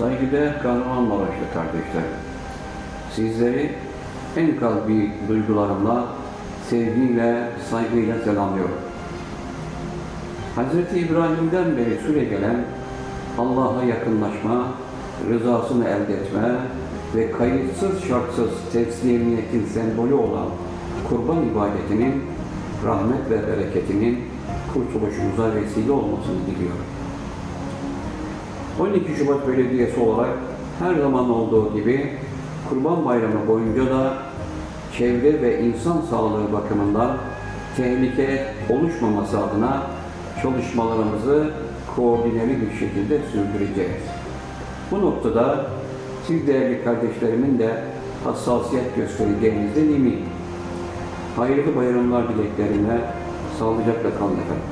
Saygıdeğer Kahramanmaraşlı kardeşlerim, sizleri en kalbi duygularımla, sevgiyle, saygıyla selamlıyorum. Hz. İbrahim'den beri süre gelen Allah'a yakınlaşma, rızasını elde etme ve kayıtsız şartsız teslimiyetin sembolü olan kurban ibadetinin rahmet ve bereketinin kurtuluşumuza vesile olmasını diliyorum. 12 Şubat Belediyesi olarak her zaman olduğu gibi Kurban Bayramı boyunca da çevre ve insan sağlığı bakımından tehlike oluşmaması adına çalışmalarımızı koordineli bir şekilde sürdüreceğiz. Bu noktada siz değerli kardeşlerimin de hassasiyet göstereceğinizden eminim. Hayırlı bayramlar dileklerimle sağlıcakla kalın efendim.